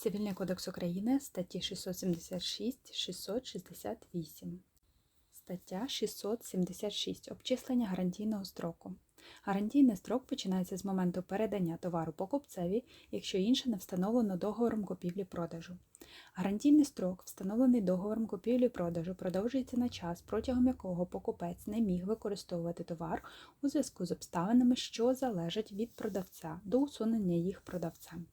Цивільний кодекс України, статті 676, 668. Стаття 676. Обчислення гарантійного строку. Гарантійний строк починається з моменту передання товару покупцеві, якщо інше не встановлено договором купівлі-продажу. Гарантійний строк, встановлений договором купівлі-продажу, продовжується на час, протягом якого покупець не міг використовувати товар у зв'язку з обставинами, що залежать від продавця до усунення їх продавцем.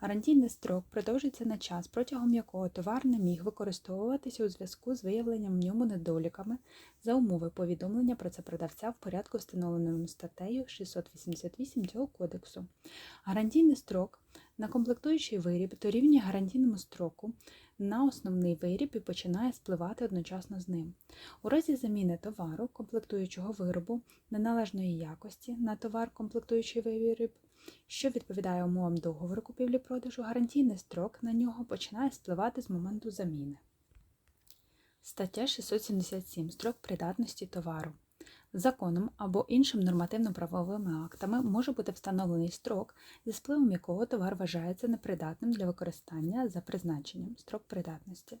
Гарантійний строк продовжується на час, протягом якого товар не міг використовуватися у зв'язку з виявленням в ньому недоліками за умови повідомлення про це продавця в порядку, встановленому статтею 688 цього кодексу. Гарантійний строк на комплектуючий виріб дорівнює гарантійному строку на основний виріб і починає спливати одночасно з ним. У разі заміни товару комплектуючого виробу неналежної якості на товар комплектуючий виріб що відповідає умовам договору купівлі-продажу, гарантійний строк на нього починає спливати з моменту заміни. Стаття 677. Строк придатності товару. Законом або іншим нормативно-правовими актами може бути встановлений строк, зі спливом якого товар вважається непридатним для використання за призначенням строк придатності.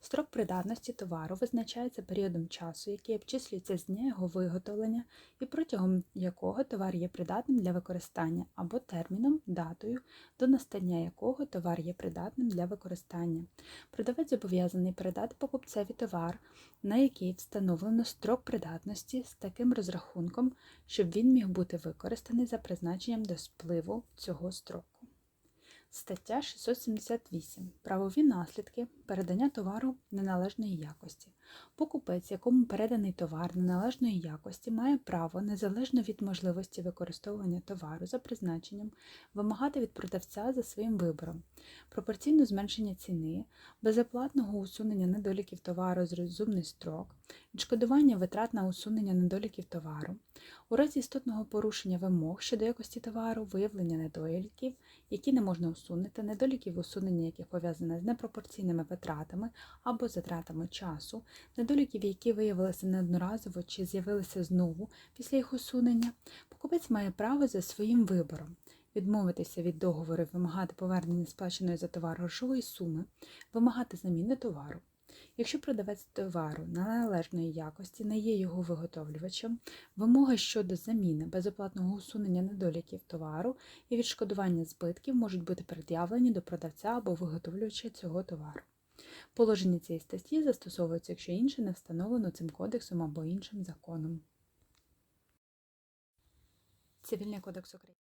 Строк придатності товару визначається періодом часу, який обчислюється з дня його виготовлення і протягом якого товар є придатним для використання, або терміном, датою, до настання якого товар є придатним для використання. Продавець зобов'язаний передати покупцеві товар, на який встановлено строк придатності з таким розрахунком, щоб він міг бути використаний за призначенням до спливу цього строку. Стаття 678. Правові наслідки передання товару неналежної якості. Покупець, якому переданий товар неналежної якості, має право, незалежно від можливості використовування товару за призначенням, вимагати від продавця за своїм вибором, пропорційно зменшення ціни, безоплатного усунення недоліків товару з розумний строк, відшкодування витрат на усунення недоліків товару, у разі істотного порушення вимог щодо якості товару, виявлення недоліків, які не можна усунути, недоліків усунення, яких пов'язане з непропорційними витратами або затратами часу, недоліків, які виявилися неодноразово чи з'явилися знову після їх усунення, покупець має право за своїм вибором. Відмовитися від договору, вимагати повернення сплаченої за товар грошової суми, вимагати заміни товару. Якщо продавець товару належної якості не є його виготовлювачем, вимоги щодо заміни безоплатного усунення недоліків товару і відшкодування збитків можуть бути пред'явлені до продавця або виготовлювача цього товару. Положення цієї статті застосовуються, якщо інше не встановлено цим кодексом або іншим законом. Цивільний кодекс України.